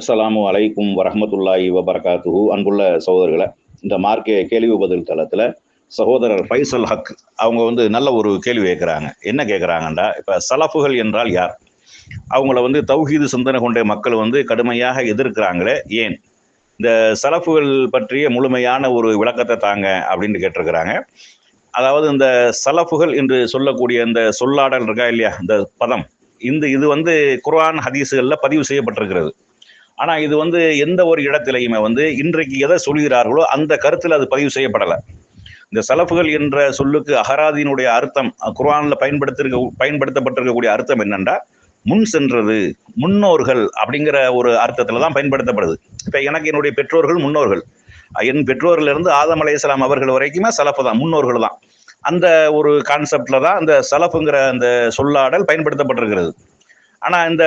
அஸ்லாமு அலைக்கும் வரமத்துல்லாஹி வபரகாத்துஹு. அன்புள்ள சகோதரர்களை இந்த மார்க்கே கேள்வி பதில் தளத்தில் சகோதரர் ஃபைசல் ஹக் அவங்க வந்து நல்ல ஒரு கேள்வி கேட்குறாங்க என்ன கேட்குறாங்கண்டா இப்போ சலஃபுகள் என்றால் யார்? அவங்கள வந்து தௌஹீது சிந்தனை கொண்ட மக்கள் வந்து கடுமையாக எதிர்க்கிறாங்களே ஏன்? இந்த சலஃபுகள் பற்றிய முழுமையான ஒரு விளக்கத்தை தாங்க அப்படின்னு கேட்டிருக்கிறாங்க. அதாவது இந்த சலஃபுகள் என்று சொல்லக்கூடிய இந்த சொல்லாடல் இருக்கா இல்லையா? இந்த பதம். இந்த இது வந்து குர்ஆன் ஹதீஸுகளில் பதிவு செய்யப்பட்டிருக்கிறது. ஆனால் இது வந்து எந்த ஒரு இடத்திலையுமே வந்து இன்றைக்கு எதை சொல்கிறார்களோ அந்த கருத்தில் அது பதிவு செய்யப்படலை. இந்த சலப்புகள் என்ற சொல்லுக்கு அகராதியினுடைய அர்த்தம் குர்ஆனில் பயன்படுத்திருக்க பயன்படுத்தப்பட்டிருக்கக்கூடிய அர்த்தம் என்னென்றா முன் சென்றது முன்னோர்கள் அப்படிங்கிற ஒரு அர்த்தத்தில் தான் பயன்படுத்தப்படுது. இப்போ எனக்கு என்னுடைய பெற்றோர்கள் முன்னோர்கள். என் பெற்றோர்கள் இருந்து ஆதம் அலையாம் அவர்கள் வரைக்குமே சலப்பு தான் முன்னோர்கள் தான். அந்த ஒரு கான்செப்டில் தான் அந்த சலப்புங்கிற அந்த சொல்லாடல் பயன்படுத்தப்பட்டிருக்கிறது. ஆனால் இந்த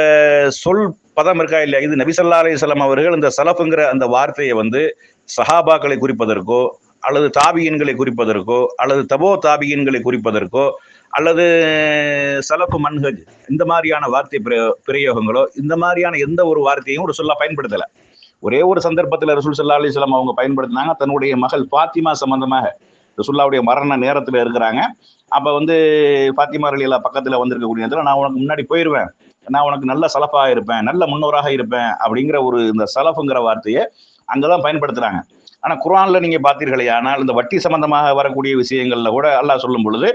சொல் பதம் இருக்கா இல்லையா? இது நபிசல்லா அலிஸ்லாம் அவர்கள் இந்த சலஃபுங்கிற அந்த வார்த்தையை வந்து சஹாபாக்களை குறிப்பதற்கோ அல்லது தாபியன்களை குறிப்பதற்கோ அல்லது தபோ தாபியன்களை குறிப்பதற்கோ அல்லது சலப்பு மன்ஹஜ் இந்த மாதிரியான வார்த்தை பிரயோகங்களோ இந்த மாதிரியான எந்த ஒரு வார்த்தையும் ஒரு சொல்ல பயன்படுத்தலை. ஒரே ஒரு சந்தர்ப்பத்தில் ரசூல் சல்லா அலிஸ்லாம் அவங்க பயன்படுத்தினாங்க. தன்னுடைய மகள் பாத்திமா சம்பந்தமாக ரசுல்லாவுடைய மரண நேரத்தில் இருக்கிறாங்க. அப்போ வந்து பாத்திமா அலிலா பக்கத்தில் வந்திருக்கக்கூடிய நேரத்தில் நான் உனக்கு முன்னாடி போயிடுவேன் நான் உனக்கு நல்ல சலப்பாக இருப்பேன் நல்ல முன்னோராக இருப்பேன் அப்படிங்கிற ஒரு இந்த சலப்புங்கிற வார்த்தையை அங்கே தான் பயன்படுத்துகிறாங்க ஆனால் குரானில் நீங்கள் பார்த்தீர்களே ஆனால் இந்த வட்டி சம்பந்தமாக வரக்கூடிய விஷயங்களில் கூட அல்லாஹ் சொல்லும் பொழுது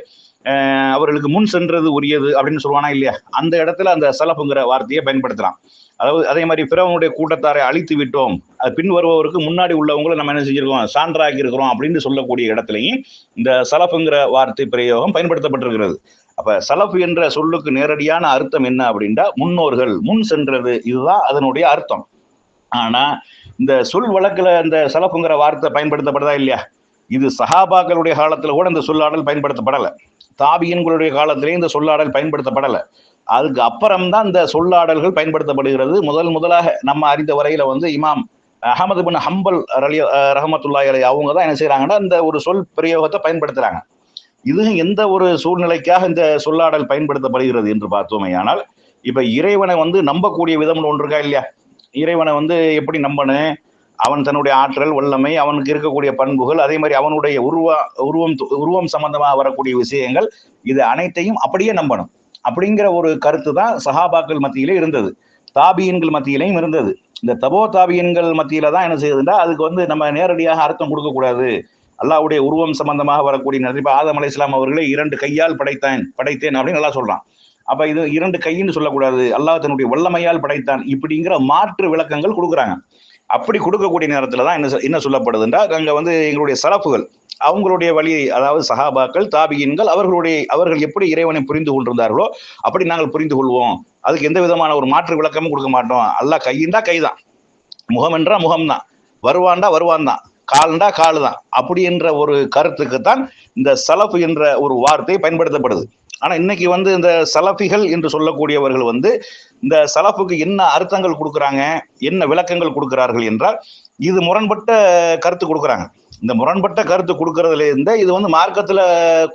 அவர்களுக்கு முன் சென்றது உரியது அப்படின்னு சொல்லுவானா இல்லையா? அந்த இடத்துல அந்த சலப்புங்கிற வார்த்தையை பயன்படுத்தலாம். அதாவது அதே மாதிரி பிறவனுடைய கூட்டத்தாரை அழித்து விட்டோம். அது பின் வருபவருக்கு முன்னாடி உள்ளவங்களை நம்ம என்ன செஞ்சிருக்கோம் சான்றாக்கி இருக்கிறோம் அப்படின்னு சொல்லக்கூடிய இடத்துலையும் இந்த சலப்புங்கிற வார்த்தை பிரயோகம் பயன்படுத்தப்பட்டிருக்கிறது. அப்ப சலப்பு என்ற சொல்லுக்கு நேரடியான அர்த்தம் என்ன அப்படின்னா முன்னோர்கள் முன் சென்றது. இதுதான் அதனுடைய அர்த்தம். ஆனா இந்த சொல் வழக்குல இந்த சலப்புங்கிற வார்த்தை பயன்படுத்தப்படுதா இல்லையா? இது சஹாபாக்களுடைய காலத்துல கூட இந்த சொல்லாடல் பயன்படுத்தப்படலை. தாபியன்களுடைய காலத்திலே இந்த சொல்லாடல் பயன்படுத்தப்படலை. அதுக்கு அப்புறம் தான் இந்த சொல்லாடல்கள் பயன்படுத்தப்படுகிறது. முதல் முதலாக நம்ம அறிந்த வரையில வந்து இமாம் அகமது பின் ஹம்பல் ரலி ரஹமத்துல்லாய் அலி அவங்க தான் என்ன செய்யறாங்கன்னா இந்த ஒரு சொல் பிரயோகத்தை பயன்படுத்துறாங்க. இது எந்த ஒரு சூழ்நிலைக்காக இந்த சொல்லாடல் பயன்படுத்தப்படுகிறது என்று பார்த்தோமே ஆனால் இப்ப இறைவனை வந்து நம்பக்கூடிய விதம்னு ஒன்று இருக்கா இல்லையா? இறைவனை வந்து எப்படி நம்பணும்? அவன் தன்னுடைய ஆற்றல் வல்லமை அவனுக்கு இருக்கக்கூடிய பண்புகள் அதே மாதிரி அவனுடைய உருவ உருவம் உருவம் சம்பந்தமாக வரக்கூடிய விஷயங்கள் இது அனைத்தையும் அப்படியே நம்பணும். அப்படிங்கிற ஒரு கருத்து தான் சஹாபாக்கள் மத்தியிலே இருந்தது. தாபியன்கள் மத்தியிலையும் இருந்தது. இந்த தபோ தாபியன்கள் மத்தியில தான் என்ன செய்யுதுன்னா அதுக்கு வந்து நம்ம நேரடியாக அர்த்தம் கொடுக்கக்கூடாது அல்லாவுடைய உருவம் சம்பந்தமாக வரக்கூடிய நடிப்பு ஆதம் அலை இஸ்லாம் அவர்களை இரண்டு கையால் படைத்தான் படைத்தேன் அப்படின்னு நல்லா சொல்றான். அப்ப இது இரண்டு கைன்னு சொல்லக்கூடாது. அல்லாஹ் தன்னுடைய வல்லமையால் படைத்தான். இப்படிங்கிற மாற்று விளக்கங்கள் கொடுக்குறாங்க. அப்படி கொடுக்கக்கூடிய நேரத்தில் தான் என்ன என்ன சொல்லப்படுதுன்றா அங்கே வந்து எங்களுடைய சரப்புகள் அவங்களுடைய வழி அதாவது சஹாபாக்கள் தாபியின்கள் அவர்களுடைய அவர்கள் எப்படி இறைவனை புரிந்து கொண்டிருந்தார்களோ அப்படி நாங்கள் புரிந்து கொள்வோம். அதுக்கு எந்த விதமான ஒரு மாற்று விளக்கமும் கொடுக்க மாட்டோம். அல்லாஹ் கையின்றா கைதான். முகம் என்றா முகம் தான். வருவான்டா வருவான் தான். கால்ண்டா காலு தான். அப்படி என்ற ஒரு கருத்துக்கு தான் இந்த சலப்பு என்ற ஒரு வார்த்தை பயன்படுத்தப்படுது. ஆனால் இன்னைக்கு வந்து இந்த சலஃபிகள் என்று சொல்லக்கூடியவர்கள் வந்து இந்த சலஃபுக்கு என்ன அர்த்தங்கள் கொடுக்குறாங்க என்ன விளக்கங்கள் கொடுக்குறார்கள் என்றால் இது முரண்பட்ட கருத்து கொடுக்குறாங்க. இந்த முரண்பட்ட கருத்து கொடுக்கறதுல இருந்த இது வந்து மார்க்கத்தில்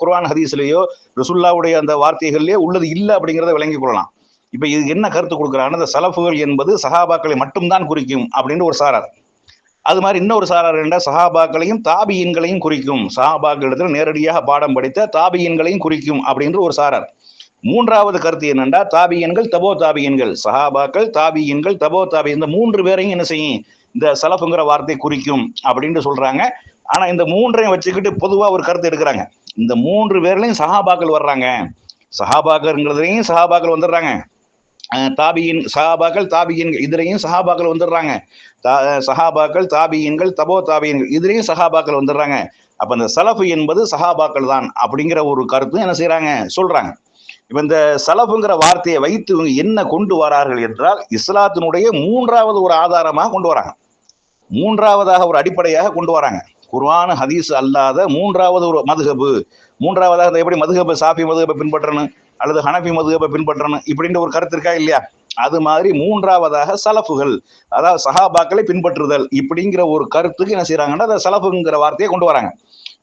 குர்வான் ஹதீஸ்லேயோ ரசுல்லாவுடைய அந்த வார்த்தைகள்லேயோ உள்ளது இல்லை அப்படிங்கிறத விளங்கி கொள்ளலாம். இப்போ இது என்ன கருத்து கொடுக்குறாங்கன்னா இந்த சலஃபுகள் என்பது சஹாபாக்களை மட்டும்தான் குறிக்கும் அப்படின்னு ஒரு சாரார். அது மாதிரி இன்னொரு சாரார் என்ற சஹாபாக்களையும் தாபியன்களையும் குறிக்கும். சஹாபாக்களிடத்தில் நேரடியாக பாடம் படித்த தாபியன்களையும் குறிக்கும் அப்படின்ற ஒரு சாரார். மூன்றாவது கருத்து என்னென்றா தாபியன்கள் தபோ தாபியன்கள். சஹாபாக்கள் தாபியன்கள் தபோ தாபி இந்த மூன்று பேரையும் என்ன செய்யும்? இந்த சலஃபுங்கிற வார்த்தை குறிக்கும் அப்படின்ட்டு சொல்றாங்க. ஆனா இந்த மூன்றையும் வச்சுக்கிட்டு பொதுவா ஒரு கருத்து எடுக்கிறாங்க. இந்த மூன்று பேர்லையும் சஹாபாக்கள் வர்றாங்க. சஹாபாக்கள்ங்கிறதுலையும் சஹாபாக்கள் வந்துடுறாங்க. தாபியின் சஹாபாக்கள் தாபியன்கள் இதுலையும் சஹாபாக்கள் வந்துடுறாங்க. சஹாபாக்கள் தாபியன்கள் தபோ தாபியன்கள் இதுலையும் சஹாபாக்கள் வந்துடுறாங்க. அப்ப இந்த சலஃபு என்பது சஹாபாக்கள் தான் அப்படிங்கிற ஒரு கருத்தும் என்ன செய்யறாங்க சொல்றாங்க. இப்ப இந்த சலஃபுங்கிற வார்த்தையை வைத்து இவங்க என்ன கொண்டு வரார்கள் என்றால் இஸ்லாத்தினுடைய மூன்றாவது ஒரு ஆதாரமாக கொண்டு வராங்க. மூன்றாவதாக ஒரு அடிப்படையாக கொண்டு வராங்க. குர்ஆன் ஹதீஸ் அல்லாத மூன்றாவது ஒரு மதுகபு மூன்றாவதாக எப்படி மதுகபு சாஃபி மதுகபை பின்பற்றணும்? அல்லது ஹனபி மதுகபை பின்பற்றணும் இப்படின்ற ஒரு கருத்து இருக்கா இல்லையா? அது மாதிரி மூன்றாவதாக சலப்புகள் அதாவது சஹாபாக்களை பின்பற்றுதல் இப்படிங்கிற ஒரு கருத்துக்கு என்ன செய்யறாங்கன்னா அதை சலப்புங்கிற வார்த்தையை கொண்டு வராங்க.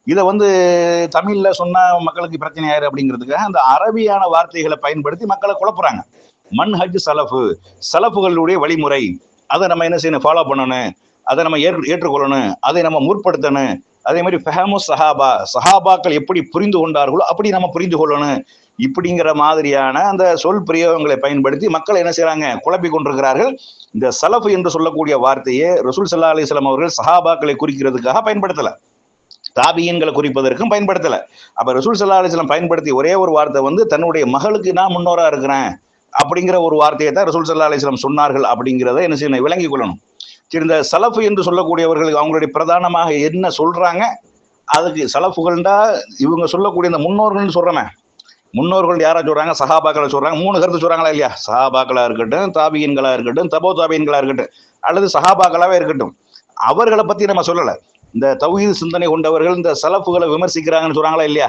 இதை வந்து தமிழ்ல சொன்னா மக்களுக்கு பிரச்சனை ஆயிரு அப்படிங்கிறதுக்காக அந்த அரபியான வார்த்தைகளை பயன்படுத்தி மக்களை குழப்புறாங்க. மன்ஹஜ் சலஃபு சலப்புகளுடைய வழிமுறை. அதை நம்ம என்ன செய்யணும் ஃபாலோ பண்ணணும். அதை நம்ம ஏற்று ஏற்றுக்கொள்ளணும். அதை நம்ம முற்படுத்தணும். அதே மாதிரி ஃபஹமு சஹாபா சஹாபாக்கள் எப்படி புரிந்து கொண்டார்களோ அப்படி நம்ம புரிந்து கொள்ளணும். இப்படிங்கிற மாதிரியான அந்த சொல் பிரயோகங்களை பயன்படுத்தி மக்கள் என்ன செய்யறாங்க குழப்பி கொண்டிருக்கிறார்கள். இந்த சலஃப் என்று சொல்லக்கூடிய வார்த்தையை ரசூல் சல்லா அலிஸ்லாம் அவர்கள் சஹாபாக்களை குறிக்கிறதுக்காக பயன்படுத்தல. தாபியன்களை குறிப்பதற்கும் பயன்படுத்தல. அப்ப ரசூல் சல்லா அலிஸ்லாம் பயன்படுத்திய ஒரே ஒரு வார்த்தை வந்து தன்னுடைய மகளுக்கு நான் முன்னோரா இருக்கிறேன். அப்படிங்கிற ஒரு வார்த்தையை தான் ரசூல் சல்லா அலிஸ்லாம் சொன்னார்கள் அப்படிங்கிறத என்ன செய்யணும்? விளங்கிக் கொள்ளணும். இந்த சலஃபு என்று சொல்லக்கூடியவர்கள் அவங்களுடைய பிரதானமாக என்ன சொல்கிறாங்க அதுக்கு சலஃபுகள்டா இவங்க சொல்லக்கூடிய இந்த முன்னோர்கள்னு சொல்கிறேன் முன்னோர்கள் யாரா சொல்கிறாங்க சஹாபாக்களை சொல்கிறாங்க மூணு கருத்து சொல்கிறாங்களா இல்லையா? சஹாபாக்களா இருக்கட்டும் தாபியன்களாக இருக்கட்டும் தபோ தாபியன்களாக இருக்கட்டும் அல்லது சஹாபாக்களாவே இருக்கட்டும். அவர்களை பற்றி நம்ம சொல்லலை. இந்த தௌஹீது சிந்தனை கொண்டவர்கள் இந்த சலஃபுகளை விமர்சிக்கிறாங்கன்னு சொல்கிறாங்களா இல்லையா?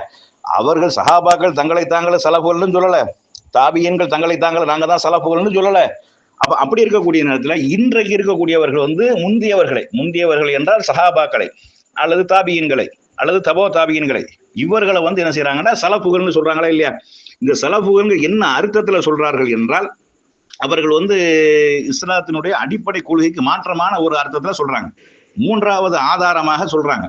அவர்கள் சஹாபாக்கள் தங்களை தாங்களே சலஃபுகள்னு சொல்லலை. தாபியன்கள் தங்களை தாங்களே நாங்கள் தான் சலஃபுகள்னு சொல்லலை. அப்ப அப்படி இருக்கக்கூடிய நேரத்துல இன்றைக்கு இருக்கக்கூடியவர்கள் வந்து முந்தியவர்களை முந்தியவர்கள் என்றால் சஹாபாக்களை அல்லது தாபியன்களை அல்லது தபோ தாபியன்களை. இவர்களை வந்து என்ன செய்யறாங்கன்னா சலப்புகள்னு சொல்றாங்களா இல்லையா? இந்த சலப்புகள் என்ன அர்த்தத்துல சொல்றார்கள் என்றால் அவர்கள் வந்து இஸ்லாத்தினுடைய அடிப்படை கொள்கைக்கு மாற்றமான ஒரு அர்த்தத்துல சொல்றாங்க. மூன்றாவது ஆதாரமாக சொல்றாங்க.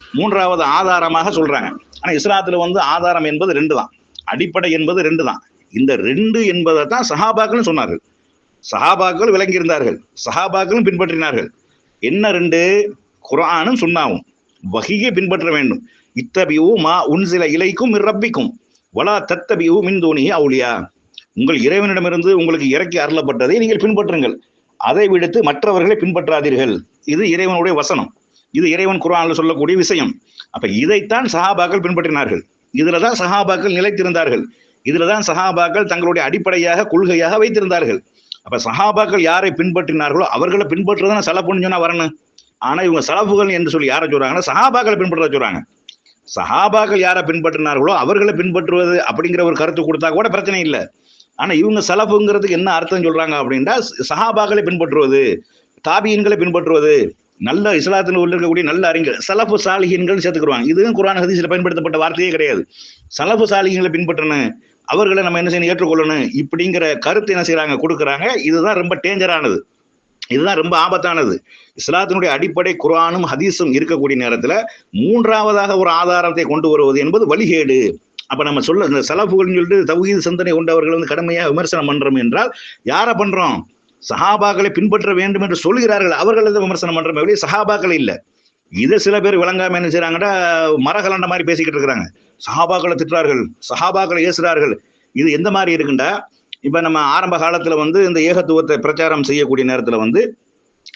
மூன்றாவது ஆதாரமாக சொல்றாங்க. ஆனா இஸ்லாத்துல வந்து ஆதாரம் என்பது ரெண்டு தான் அடிப்படை என்பது ரெண்டு தான் இந்த ரெண்டு என்பதை தான் சஹாபாக்கள் சொன்னார்கள். சஹாபாக்கள் விளங்கியிருந்தார்கள். சஹாபாக்களும் பின்பற்றினார்கள். என்ன ரெண்டு? குரானும் சுண்ணாவும். வகையை பின்பற்ற வேண்டும். இத்தபியூ மா உன் சில இலைக்கும் ரப்பிக்கும். வலா தத்தபியூ மின்தோனி அவுளியா உங்கள் இறைவனிடமிருந்து உங்களுக்கு இறக்கி அருளப்பட்டதை நீங்கள் பின்பற்றுங்கள். அதை விடுத்து மற்றவர்களை பின்பற்றாதீர்கள். இது இறைவனுடைய வசனம். இது இறைவன் குரானில் சொல்லக்கூடிய விஷயம். அப்ப இதைத்தான் சஹாபாக்கள் பின்பற்றினார்கள். இதுலதான் சஹாபாக்கள் நிலைத்திருந்தார்கள். இதுலதான் சஹாபாக்கள் தங்களுடைய அடிப்படையாக கொள்கையாக வைத்திருந்தார்கள். அப்ப சஹாபாக்கள் யாரை பின்பற்றினார்களோ அவர்களை பின்பற்றுறதுனா சலப்புன்னு சொன்னா வரணும். ஆனா இவங்க சலப்புகள் என்று சொல்லி யாரை சொல்றாங்கன்னா சஹாபாக்களை பின்பற்ற சொல்றாங்க. சஹாபாக்கள் யாரை பின்பற்றினார்களோ அவர்களை பின்பற்றுவது அப்படிங்கிற ஒரு கருத்து கொடுத்தா கூட பிரச்சனை இல்லை. ஆனா இவங்க சலப்புங்கிறதுக்கு என்ன அர்த்தம் சொல்றாங்க அப்படின்னா சஹாபாக்களை பின்பற்றுவது தாபியன்களை பின்பற்றுவது நல்ல இஸ்லாத்தில் உள்ள இருக்கக்கூடிய நல்ல அறிஞர் சலப்பு சாலிகன்கள் சேர்த்துக்கிறாங்க இதுவும் குரான் ஹதீஸில் பயன்படுத்தப்பட்ட வார்த்தையே கிடையாது. சலப்பு சாலிஹின்களை பின்பற்றணும். அவர்களை நம்ம என்ன செய்யணும் ஏற்றுக்கொள்ளணும். இப்படிங்கிற கருத்து என்ன செய்யறாங்க கொடுக்குறாங்க. இதுதான் ரொம்ப டேஞ்சரானது. இதுதான் ரொம்ப ஆபத்தானது. இஸ்லாத்தினுடைய அடிப்படை குரானும் ஹதீஸும் இருக்கக்கூடிய நேரத்துல மூன்றாவதாக ஒரு ஆதாரத்தை கொண்டு வருவது என்பது வழிகேடு. அப்ப நம்ம சொல்ல இந்த செலவுகள்னு சொல்லிட்டு தௌஹீத் சிந்தனை கொண்டவர்கள் வந்து கடுமையாக விமர்சனம் பண்றோம் என்றால் யாரை பண்றோம்? சஹாபாக்களை பின்பற்ற வேண்டும் என்று சொல்கிறார்கள். அவர்கள் விமர்சனம் பண்றோம்? வெளியே சஹாபாக்கள் இல்லை. இதை சில பேர் விளங்காம என்ன செய்யறாங்கன்னா மரகலண்ட மாதிரி பேசிக்கிட்டு இருக்கிறாங்க. சஹாபாக்களை திட்டுறார்கள் சஹாபாக்களை ஏசுறார்கள். இது எந்த மாதிரி இருக்குண்டா? இப்ப நம்ம ஆரம்ப காலத்துல வந்து இந்த ஏகத்துவத்தை பிரச்சாரம் செய்யக்கூடிய நேரத்துல வந்து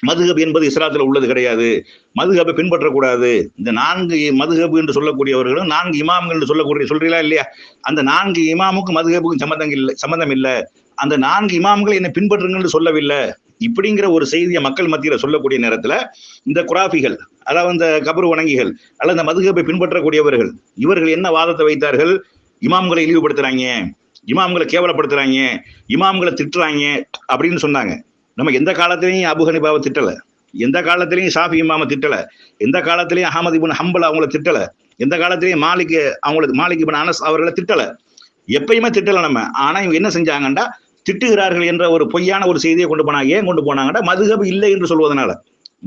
மதுகப் என்பது இஸ்லாத்தில் உள்ளது கிடையாது. மதுகப்பை பின்பற்றக்கூடாது. இந்த நான்கு மதுகபு என்று சொல்லக்கூடியவர்களும் நான்கு இமாம்கள் என்று சொல்லக்கூடிய சொல்றீங்களா இல்லையா? அந்த நான்கு இமாமுக்கும் மதுகப்புக்கும் சம்மந்தம் இல்லை சம்மந்தம் இல்லை. அந்த நான்கு இமாம்கள் என்னை பின்பற்றுங்கள்னு சொல்லவில்லை. இப்படிங்கிற ஒரு செய்தியை மக்கள் மத்தியில் சொல்லக்கூடிய நேரத்தில் இந்த குராஃபிகள் அதாவது இந்த கபரு வணங்கிகள் அல்லது இந்த மதுகப்பை பின்பற்றக்கூடியவர்கள் இவர்கள் என்ன வாதத்தை வைத்தார்கள்? இமாம்களை இழிவுபடுத்துறாங்க. இமாம்களை கேவலப்படுத்துறாங்க. இமாம்களை திட்டுறாங்க. அப்படின்னு சொன்னாங்க. நம்ம எந்த காலத்திலையும் அபு ஹனிபாவை எந்த காலத்திலையும் ஷாஃபி இமாம திட்டலை. எந்த காலத்திலையும் அகமது இபின் ஹம்பல் அவங்கள திட்டலை. எந்த காலத்திலையும் மாலிக் அவங்களுக்கு மாலிக் இபின் அனஸ் அவர்களை திட்டலை. எப்பயுமே திட்டலை நம்ம. ஆனால் இவங்க என்ன செஞ்சாங்கண்டா திட்டுகிறார்கள் என்ற ஒரு பொய்யான ஒரு செய்தியை கொண்டு போனாங்க ஏன் கொண்டு போனாங்கடா மதுகபு இல்லை என்று சொல்வதனால.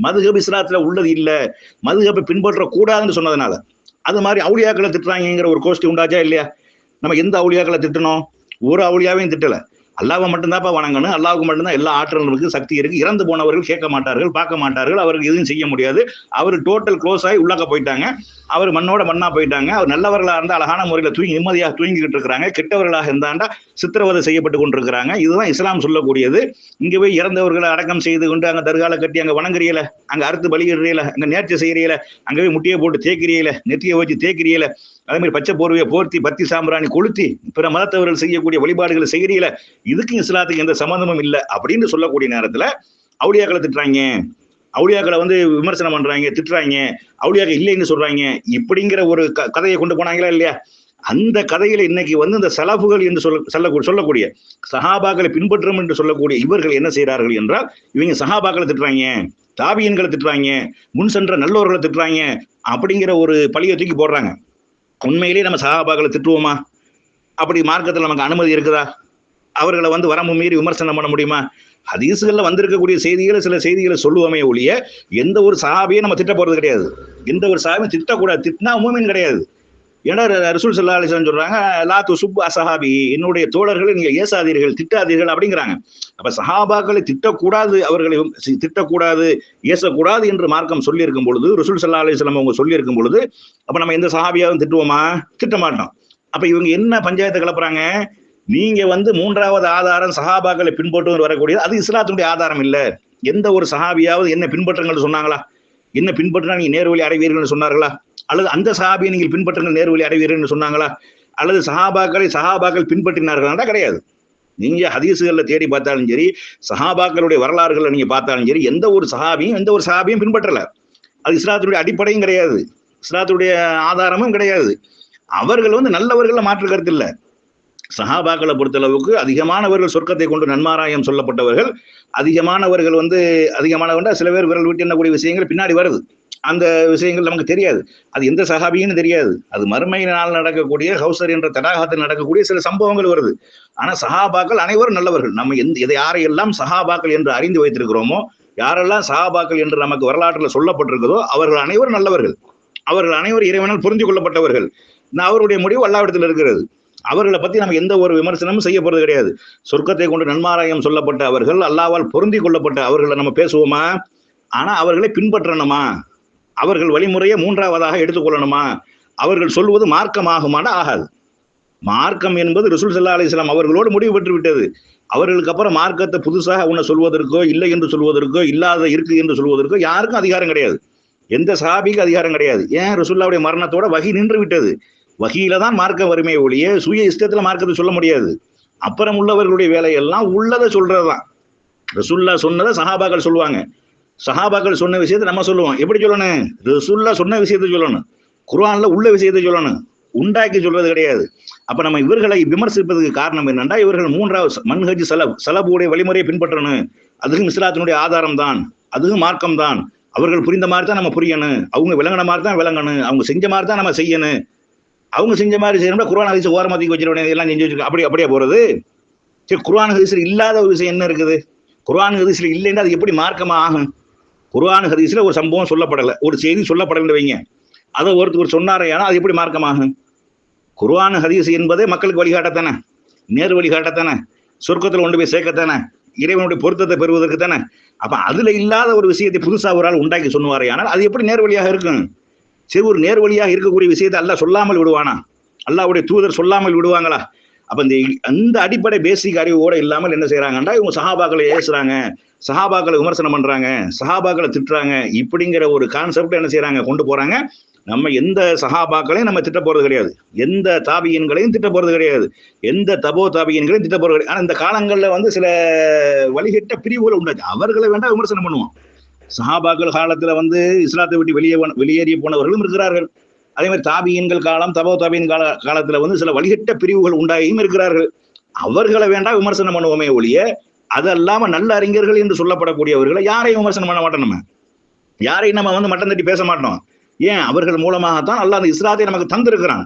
மதுகபு இஸ்லாத்துல உள்ளது இல்லை. மதுகபை பின்பற்றக்கூடாதுன்னு சொன்னதுனால. அது மாதிரி அவுளியாக்களை திட்டுறாங்கிற ஒரு கோஷ்டி உண்டாச்சா இல்லையா? நம்ம எந்த அவுளியாக்களை திட்டணும்? ஒரு அவுளியாவையும் திட்டலை. அல்லாவை மட்டும்தான்ப்பா வணங்கணும். அல்லாவுக்கு மட்டும்தான் எல்லா ஆற்றலும் இருக்கு சக்தி இருக்கு. இறந்து போனவர்கள் கேட்க மாட்டார்கள் பார்க்க மாட்டார்கள். அவருக்கு எதுவும் செய்ய முடியாது. அவர் டோட்டல் க்ளோஸ் ஆகி உள்ளாக்க போயிட்டாங்க. அவர் மண்ணோட மண்ணா போயிட்டாங்க. அவர் நல்லவர்களாக இருந்தால் அழகான முறையில் தூங்கி நிம்மதியாக தூங்கிக்கிட்டு இருக்கிறாங்க. கெட்டவர்களாக இருந்தாண்டா சித்திரவதை செய்யப்பட்டு கொண்டிருக்கிறாங்க. இதுதான் இஸ்லாம் சொல்லக்கூடியது. இங்கே போய் இறந்தவர்களை அடக்கம் செய்து கொண்டு அங்கே தர்கால கட்டி அங்கே வணங்குறீல அங்கே அறுத்து பலியிடுறீல அங்கே நேர்ச்சி செய்கிறீல அங்கே போய் முட்டியை போட்டு தேய்க்கிறீல நெத்தியை வச்சு தேய்க்கிறீல அதே மாதிரி பச்சை போர்வையை போர்த்தி பத்தி சாம்பிராணி கொளுத்தி பிற மதத்தவர்கள் செய்யக்கூடிய வழிபாடுகளை செய்கிறீல இதுக்கும் இஸ்லாத்துக்கு எந்த சம்மந்தமும் இல்லை அப்படின்னு சொல்லக்கூடிய நேரத்தில் அவுளியாக்களை திட்டுறாங்க. அவுளியாக்களை வந்து விமர்சனம் பண்றாங்க திட்டுறாங்க. அவுளியாக்கள் இல்லைன்னு சொல்றாங்க. இப்படிங்கிற ஒரு க கதையை கொண்டு போனாங்களா இல்லையா? அந்த கதையில இன்னைக்கு வந்து இந்த செலவுகள் என்று சொல்ல சொல்ல சொல்லக்கூடிய சஹாபாக்களை பின்பற்றும் என்று சொல்லக்கூடிய இவர்கள் என்ன செய்கிறார்கள் என்றால் இவங்க சஹாபாக்களை திட்டுறாங்க தாபியன்களை திட்டுறாங்க முன் சென்ற நல்லவர்களை திட்டுறாங்க அப்படிங்கிற ஒரு பழியை தூக்கி போடுறாங்க. உண்மையிலேயே நம்ம சகாபாக்களை திட்டுவோமா? அப்படி மார்க்கத்தில் நமக்கு அனுமதி இருக்குதா? அவர்களை வந்து வரம்பு மீறி விமர்சனம் பண்ண முடியுமா? ஹதீஸுகள்ல வந்திருக்கக்கூடிய செய்திகளை சில செய்திகளை சொல்லுவோமே ஒழிய எந்த ஒரு சஹாபியும் நம்ம திட்ட போகிறது கிடையாது. எந்த ஒரு சஹாபியும் திட்டக்கூடாது. திட்டினா உமீன் கிடையாது. ஏன்னா ரசூல் சல்லா அலிஸ்லாம் சொல்றாங்க லா துசுப் அசஹாபி என்னுடைய தோழர்களை நீங்க ஏசாதீர்கள் திட்டாதீர்கள் அப்படிங்கிறாங்க. அப்ப சஹாபாக்களை திட்டக்கூடாது அவர்களை திட்டக்கூடாது ஏசக்கூடாது என்று மார்க்கம் சொல்லியிருக்கும் பொழுது ரசூல் சல்லா அலிஸ்லாம் அவங்க சொல்லியிருக்கும் பொழுது அப்ப நம்ம எந்த சஹாபியாவும் திட்டுவோமா? திட்ட மாட்டோம் அப்ப இவங்க என்ன பஞ்சாயத்தை கிளப்புறாங்க? நீங்க வந்து மூன்றாவது ஆதாரம் சஹாபாக்களை பின்பற்று வரக்கூடியது. அது இஸ்லாத்தினுடைய ஆதாரம் இல்லை. எந்த ஒரு சஹாபியாவது என்ன பின்பற்றுங்கள் சொன்னாங்களா? என்ன பின்பற்றினா நீங்க நேர்வழி அடைவீர்கள்னு சொன்னார்களா? அல்லது அந்த சஹாபியை நீங்கள் பின்பற்றுங்கள் நேர்வழி அடைவீர்கள் சொன்னாங்களா? அல்லது சஹாபாக்களை சஹாபாக்கள் பின்பற்றினார்களா? கிடையாது. நீங்க ஹதீசுகள்ல தேடி பார்த்தாலும் சரி சஹாபாக்களுடைய வரலாறுகளை நீங்க பார்த்தாலும் சரி எந்த ஒரு சஹாபியும் எந்த ஒரு சஹாபியும் பின்பற்றல. அது இஸ்லாத்தினுடைய அடிப்படையும் கிடையாது. இஸ்லாத்துடைய ஆதாரமும் கிடையாது. அவர்கள் வந்து நல்லவர்கள் மாற்று கருத்து இல்லை. சஹாபாக்களை பொறுத்தளவுக்கு அதிகமானவர்கள் சொர்க்கத்தை கொண்டு நன்மாராயம் சொல்லப்பட்டவர்கள் அதிகமானவர்கள் வந்து அதிகமானவர்கள் சில பேர் விரல் விட்டு எண்ணக்கூடிய விஷயங்கள் பின்னாடி வருது. அந்த விஷயங்கள் நமக்கு தெரியாது. அது எந்த சகாபின்னு தெரியாது. அது மறுமையினால் நடக்கக்கூடிய ஹவுசர் என்ற தடாகத்தில் நடக்கக்கூடிய சில சம்பவங்கள் வருது. ஆனால் சஹாபாக்கள் அனைவரும் நல்லவர்கள். நம்ம எந்த இதை யாரையெல்லாம் சஹாபாக்கள் என்று அறிந்து வைத்திருக்கிறோமோ யாரெல்லாம் சஹாபாக்கள் என்று நமக்கு வரலாற்றில் சொல்லப்பட்டிருக்கிறதோ அவர்கள் அனைவரும் நல்லவர்கள். அவர்கள் அனைவரும் இறைவனால் புரிந்து கொள்ளப்பட்டவர்கள். நான் அவருடைய முடிவு அல்லாவிடத்தில் இருக்கிறது. அவர்களை பத்தி நம்ம எந்த ஒரு விமர்சனமும் செய்ய போறது கிடையாது. சொர்க்கத்தை கொண்டு நன்மாராயம் சொல்லப்பட்ட அவர்கள் அல்லாவால் பொருந்தி கொள்ளப்பட்ட அவர்களை நம்ம பேசுவோமா? ஆனா அவர்களை பின்பற்றணுமா? அவர்கள் வழிமுறையை மூன்றாவதாக எடுத்துக்கொள்ளணுமா? அவர்கள் சொல்வது மார்க்கமாகுமான ஆகாது. மார்க்கம் என்பது ரிசுல் சல்லா அலிஸ்லாம் அவர்களோடு முடிவு பெற்று விட்டது. அவர்களுக்கு அப்புறம் மார்க்கத்தை புதுசாக உன்னை சொல்வதற்கோ இல்லை என்று சொல்வதற்கோ இல்லாத இருக்கு என்று சொல்வதற்கோ யாருக்கும் அதிகாரம் கிடையாது. எந்த சாபிக்கு அதிகாரம் கிடையாது. ஏன்? ரசுல்லாவுடைய மரணத்தோட வகி நின்று விட்டது. வகையில தான் மார்க்க வறுமை ஒழிய சுய இஷ்டத்துல மார்க்கத்தை சொல்ல முடியாது. அப்புறம் உள்ளவர்களுடைய வேலையெல்லாம் உள்ளதை சொல்றதுதான். ரசுல்லா சொன்னதை சஹாபாக்கள் சொல்லுவாங்க. சஹாபாக்கள் சொன்ன விஷயத்தை நம்ம சொல்லுவோம். எப்படி சொல்லணும்? ரசுல்லா சொன்ன விஷயத்தை சொல்லணும். குர்ஆன்ல உள்ள விஷயத்தை சொல்லணும். உண்டாக்கி சொல்றது கிடையாது. அப்ப நம்ம இவர்களை விமர்சிப்பதற்கு காரணம் என்னன்னா இவர்கள் மூன்றாவது மன்ஹஜ் சலப் சலபுடைய வழிமுறையை பின்பற்றணும். அதுவும் இஸ்லாத்தினுடைய ஆதாரம் தான் அதுவும் மார்க்கம் தான் அவர்கள் புரிந்த மாதிரி தான் நம்ம புரியணும். அவங்க விளங்கின மாதிரி தான் விளங்கணும். அவங்க செஞ்ச மாதிரி தான் நம்ம செய்யணும். அவங்க செஞ்ச மாதிரி செய்யணும்னா குர்ஆன் ஹதீஸ் ஓரமாக தூக்கி வச்சிருக்க இதெல்லாம் செஞ்சு வச்சிருக்கோம் அப்படி அப்படியே போறது? சரி குர்ஆன் ஹதீஸ்ல இல்லாத ஒரு விஷயம் என்ன இருக்குது? குர்ஆன் ஹதீஸ்ல இல்லைன்னா அது எப்படி மார்க்கமாக ஆகும்? குர்ஆன் ஹதீஸில் ஒரு சம்பவம் சொல்லப்படலை. ஒரு செய்தி சொல்லப்படலை வைங்க. அதை ஒருத்தர் சொன்னாரையானா அது எப்படி மார்க்கமாகும் குர்ஆன் ஹதீஸ் என்பதே மக்களுக்கு வழிகாட்டத்தானே. நேர் வழிகாட்டத்தானே சொர்க்கத்தில் கொண்டு போய் சேர்க்கத்தானே. இறைவனுடைய பொருத்தத்தை பெறுவதற்கு தானே. அப்போ அதில் இல்லாத ஒரு விஷயத்தை புதுசாக ஒரு ஆள் உண்டாக்கி சொன்னுவாரையானால் அது எப்படி நேர் வழியாக இருக்கும்? சரி ஒரு நேர் வழியாக இருக்கக்கூடிய விஷயத்தை அல்லாஹ் சொல்லாமல் விடுவானா? அல்லாவுடைய தூதர் சொல்லாமல் விடுவாங்களா? அப்ப இந்த அந்த அடிப்படை பேசிக் அறிவோட இல்லாமல் என்ன செய்யறாங்கன்னா இவங்க சஹாபாக்களை ஏசுறாங்க சஹாபாக்களை விமர்சனம் பண்றாங்க சஹாபாக்களை திட்டுறாங்க. இப்படிங்கிற ஒரு கான்செப்ட் என்ன செய்யறாங்க கொண்டு போறாங்க. நம்ம எந்த சஹாபாக்களையும் நம்ம திட்ட போறது கிடையாது. எந்த தாபியன்களையும் திட்ட போறது கிடையாது. எந்த தபோ தாபியன்களையும் திட்ட போறது கிடையாது. ஆனா இந்த காலங்கள்ல வந்து சில வழிகட்ட பிரிவுகள் உண்டாச்சு அவர்களை வேண்டாம் விமர்சனம் பண்ணுவோம் சஹாபாக்கள் காலத்துல வந்து இஸ்லாத்தை விட்டு வெளியே வெளியேறி போனவர்களும் இருக்கிறார்கள். அதே மாதிரி தாபியன்கள் காலம் தபோ தாபியின் கால காலத்துல வந்து சில வழிகட்ட பிரிவுகள் உண்டாகியும் இருக்கிறார்கள். அவர்களை வேண்டாம் விமர்சனம் பண்ணுவோமே ஒழிய அது அல்லாம நல்ல அறிஞர்கள் என்று சொல்லப்படக்கூடியவர்களை யாரையும் விமர்சனம் பண்ண மாட்டோம் நம்ம. யாரையும் நம்ம வந்து மட்டம் தட்டி பேச மாட்டோம். ஏன்? அவர்கள் மூலமாகத்தான் அல்லா அந்த இஸ்லாத்தை நமக்கு தந்திருக்கிறான்.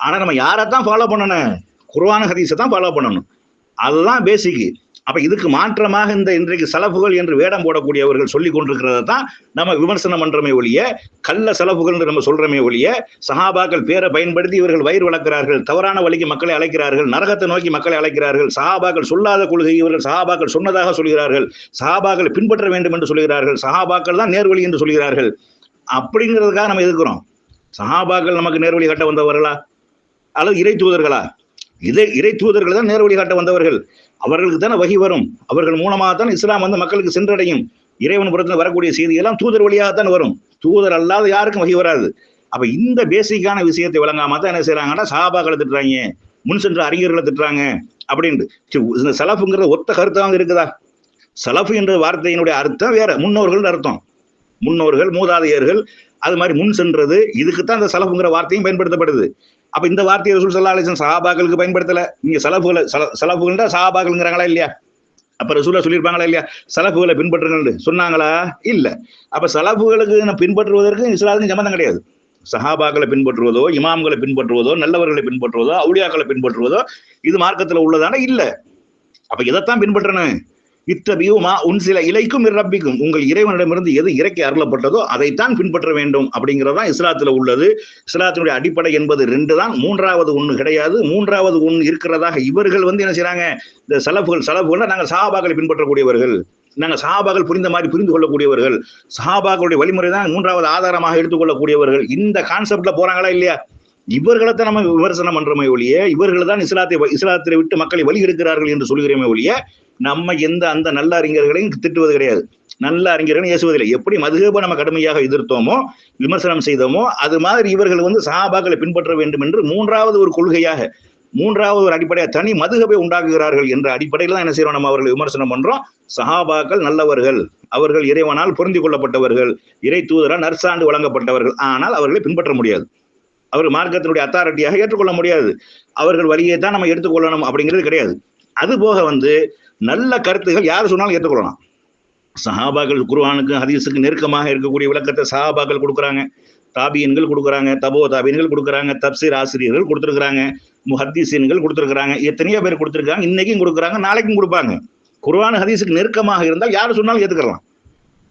ஆனா நம்ம யாரைத்தான் ஃபாலோ பண்ணணும்? குர்வான ஹதீஸை தான் ஃபாலோ பண்ணணும். அதுதான் பேசிக்கு அப்ப இதுக்கு மாற்றமாக இந்த இன்றைக்கு செலவுகள் என்று வேடம் போடக்கூடியவர்கள் சொல்லி கொண்டிருக்கிறத தான் நம்ம விமர்சனம் பண்றோமே ஒழிய கள்ள செலவுகள் என்று நம்ம சொல்றோமே ஒழிய சஹாபாக்கள் பேரை பயன்படுத்தி இவர்கள் வயிறு வளர்க்கிறார்கள் தவறான வழிக்கு மக்களை அழைக்கிறார்கள் நரகத்தை நோக்கி மக்களை அழைக்கிறார்கள் சஹாபாக்கள் சொல்லாத கொள்கை இவர்கள் சஹாபாக்கள் சொன்னதாக சொல்கிறார்கள் சஹாபாக்கள் பின்பற்ற வேண்டும் என்று சொல்கிறார்கள் சஹாபாக்கள் தான் நேர்வழி என்று சொல்கிறார்கள். அப்படிங்கிறதுக்காக நம்ம எதிர்க்கிறோம். சஹாபாக்கள் நமக்கு நேர்வழி கட்ட வந்தவர்களா? அல்லது இறை தூதர்களா? இதை இறை தூதர்கள் தான் நேர்வழி காட்ட வந்தவர்கள். அவர்களுக்கு தானே வகி வரும். அவர்கள் மூலமாக தான் இஸ்லாம் வந்து மக்களுக்கு சென்றடையும். இறைவன் புறத்தில் வரக்கூடிய செய்தியெல்லாம் தூதர் வழியாக தான் வரும். தூதர் அல்லாத யாருக்கும் வகி வராது. அப்ப இந்த பேசிக்கான விஷயத்தை விளங்காம தான் என்ன செய்யறாங்கன்னா சஹாபாக்களை திட்டுறாங்க முன் சென்ற அறிஞர்களை திட்டுறாங்க அப்படின்ட்டு. சரி, இந்த ஒத்த கருத்தாக இருக்குதா? சலஃபு என்ற வார்த்தையினுடைய அர்த்தம் வேற முன்னோர்கள் அர்த்தம். முன்னோர்கள் மூதாதையர்கள் அது மாதிரி முன் சென்றது இதுக்கு தான் இந்த சலஃபுங்கிற வார்த்தையும் பயன்படுத்தப்படுது. அப்ப இந்த வார்த்தையை ரசூல் சல்லா அலிசன் சஹாபாக்களுக்கு பயன்படுத்தல. நீங்க சலஃபுகளை சல- சஹாபாக்கள்ங்கிறாங்களா இல்லையா? அப்ப ரசூலா சொல்லியிருப்பாங்களா இல்லையா? சலப்புகளை பின்பற்றுங்கள் சொன்னாங்களா? இல்ல. அப்ப சலப்புகளுக்கு பின்பற்றுவதற்கு இஸ்லாத்துக்கும் சம்மந்தம் கிடையாது. சஹாபாக்களை பின்பற்றுவதோ இமாம்களை பின்பற்றுவதோ நல்லவர்களை பின்பற்றுவதோ அவுளியாக்களை பின்பற்றுவதோ இது மார்க்கத்துல உள்ளதான? இல்ல. அப்ப இதைத்தான் பின்பற்றணும்? இத்தபியுமா உன் சில இலைக்கும் ரப்பிக்கும். உங்கள் இறைவனிடமிருந்து எது இறக்கி அருளப்பட்டதோ அதைத்தான் பின்பற்ற வேண்டும் அப்படிங்கிறதான் இஸ்லாத்துல உள்ளது. இஸ்லாத்தினுடைய அடிப்படை என்பது ரெண்டு தான் மூன்றாவது ஒண்ணு கிடையாது. மூன்றாவது ஒண்ணு இருக்கிறதாக இவர்கள் வந்து என்ன செய்யறாங்க இந்த சலப்புகள் சலப்புகள் நாங்கள் சஹாபாக்களை பின்பற்றக்கூடியவர்கள். நாங்கள் சஹாபாக்கள் புரிந்த மாதிரி புரிந்து கொள்ளக்கூடியவர்கள். சஹாபாக்களுடைய வழிமுறை தான் மூன்றாவது ஆதாரமாக எடுத்துக்கொள்ளக்கூடியவர்கள். இந்த கான்செப்ட்ல போறாங்களா இல்லையா? இவர்களைத்தான் நம்ம விமர்சனம் பண்றோமே ஒழிய இவர்கள் தான் இஸ்லாத்தை இஸ்லாத்தை விட்டு மக்களை வழி எடுக்கிறார்கள் என்று சொல்கிறோமே ஒழிய நம்ம எந்த அந்த நல்ல அறிஞர்களையும் திட்டுவது கிடையாது. நல்ல அறிஞர்கள் ஏசுவதில்லை. எப்படி மதுகப நம்ம கடுமையாக எதிர்த்தோமோ விமர்சனம் செய்தோமோ அது மாதிரி இவர்கள் வந்து சஹாபாக்களை பின்பற்ற வேண்டும் என்று மூன்றாவது ஒரு கொள்கையாக மூன்றாவது ஒரு அடிப்படையாக தனி மதுகபை உண்டாக்குகிறார்கள் என்ற அடிப்படையில் தான் என்ன செய்யறோம் நம்ம அவர்களை விமர்சனம் பண்றோம். சஹாபாக்கள் நல்லவர்கள். அவர்கள் இறைவனால் பொருந்தி கொள்ளப்பட்டவர்கள். இறை தூதரால் நற்சாண்டு வழங்கப்பட்டவர்கள். ஆனால் அவர்களை பின்பற்ற முடியாது. அவர் மார்க்கத்தினுடைய அத்தாரிட்டியாக ஏற்றுக்கொள்ள முடியாது. அவர்கள் வழியை தான் நம்ம எடுத்துக்கொள்ளணும் அப்படிங்கிறது கிடையாது. அது போக வந்து நல்ல கருத்துகள் யார் சொன்னாலும் ஏற்றுக்கொள்ளலாம். சஹாபாக்கள் குருவானுக்கு ஹதீஸுக்கு நெருக்கமாக இருக்கக்கூடிய விளக்கத்தை சஹாபாக்கள் கொடுக்குறாங்க. தாபியன்கள் கொடுக்குறாங்க தபோ தாபியன்கள் கொடுக்குறாங்க தப்சீர் ஆசிரியர்கள் கொடுத்துருக்குறாங்க முஹத்தீசீன்கள் கொடுத்துருக்குறாங்க எத்தனையோ பேர் கொடுத்துருக்காங்க இன்னைக்கும் கொடுக்குறாங்க நாளைக்கும் கொடுப்பாங்க. குர்ஆன் ஹதீஸுக்கு நெருக்கமாக இருந்தால் யார் சொன்னாலும் ஏற்றுக்கலாம்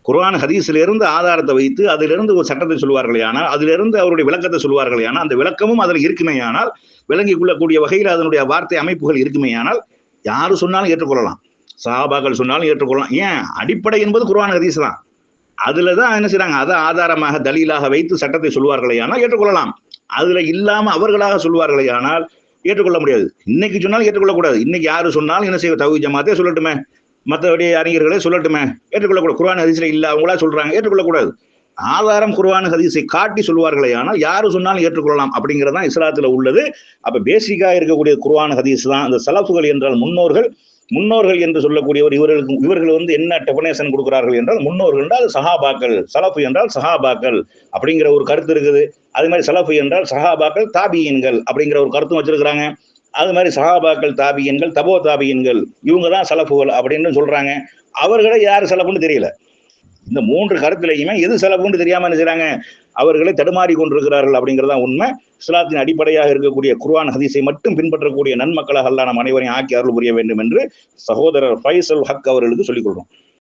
குரான் ஹதீஸிலிருந்து ஆதாரத்தை வைத்து அதிலிருந்து ஒரு சட்டத்தை சொல்வார்களே ஆனால் அதிலிருந்து அவருடைய விளக்கத்தை சொல்வார்களே ஆனால் அந்த விளக்கமும் அதில் இருக்குமே ஆனால் விளங்கிக் கொள்ளக்கூடிய வகையில் அதனுடைய வார்த்தை அமைப்புகள் இருக்குமே ஆனால் யாரு சொன்னாலும் ஏற்றுக்கொள்ளலாம். சஹாபாக்கள் சொன்னாலும் ஏற்றுக்கொள்ளலாம். ஏன்? அடிப்படை என்பது குர்ஆன் ஹதீஸ் தான். அதில் தான் என்ன செய்கிறாங்க அதை ஆதாரமாக தலீலாக வைத்து சட்டத்தை சொல்வார்களே ஆனால் ஏற்றுக்கொள்ளலாம். அதில் இல்லாமல் அவர்களாக சொல்வார்களே ஆனால் ஏற்றுக்கொள்ள முடியாது. இன்னைக்கு சொன்னாலும் ஏற்றுக்கொள்ளக்கூடாது. இன்னைக்கு யாரு சொன்னாலும் என்ன செய்ய தகுதி ஜமாத்தே சொல்லட்டுமே. மற்றபடி அறிஞர்களே சொல்லட்டுமே. ஏற்றுக்கொள்ளக்கூடாது. குர்ஆன் ஹதீஸில் இல்லை அவங்களா சொல்றாங்க. ஏற்றுக்கொள்ளக்கூடாது. ஆதாரம் குர்ஆன் ஹதீஸை காட்டி சொல்வார்களே ஆனால் யாரு சொன்னாலும் ஏற்றுக்கொள்ளலாம் அப்படிங்கிறது தான் இஸ்லாத்தில் உள்ளது. அப்போ பேசிக்காக இருக்கக்கூடிய குருவான ஹதீஸ் தான் அந்த சலப்புகள் என்றால் முன்னோர்கள். முன்னோர்கள் என்று சொல்லக்கூடியவர் இவர்களுக்கு இவர்கள் வந்து என்ன டெபனேஷன் கொடுக்கிறார்கள் என்றால் முன்னோர்கள் என்றால் சஹாபாக்கள். சலப்பு என்றால் சஹாபாக்கள் அப்படிங்கிற ஒரு கருத்து இருக்குது. அது மாதிரி சலஃபு என்றால் சஹாபாக்கள் தாபியன்கள் அப்படிங்கிற ஒரு கருத்தும் வச்சிருக்கிறாங்க. அது மாதிரி சஹாபாக்கள் தாபியன்கள் தபோ தாபியன்கள் இவங்க தான் சலப்புகள் அப்படின்னு சொல்றாங்க. அவர்களை யார் சலப்புன்னு தெரியல. இந்த மூன்று கருத்துலையுமே எது செலவுன்னு தெரியாம என்ன செய்றாங்க? அவர்களை தடுமாறி கொண்டிருக்கிறார்கள் அப்படிங்கிறதா உண்மை. இஸ்லாத்தின் அடிப்படையாக இருக்கக்கூடிய குர்வான் ஹதீஸை மட்டும் பின்பற்றக்கூடிய நன்மக்களாக அல்லாஹ் நம் அனைவரையும் ஆக்கி அருள் புரிய வேண்டும் என்று சகோதரர் ஃபைசல் ஹக் அவர்களுக்கு சொல்லிக் கொள்றோம்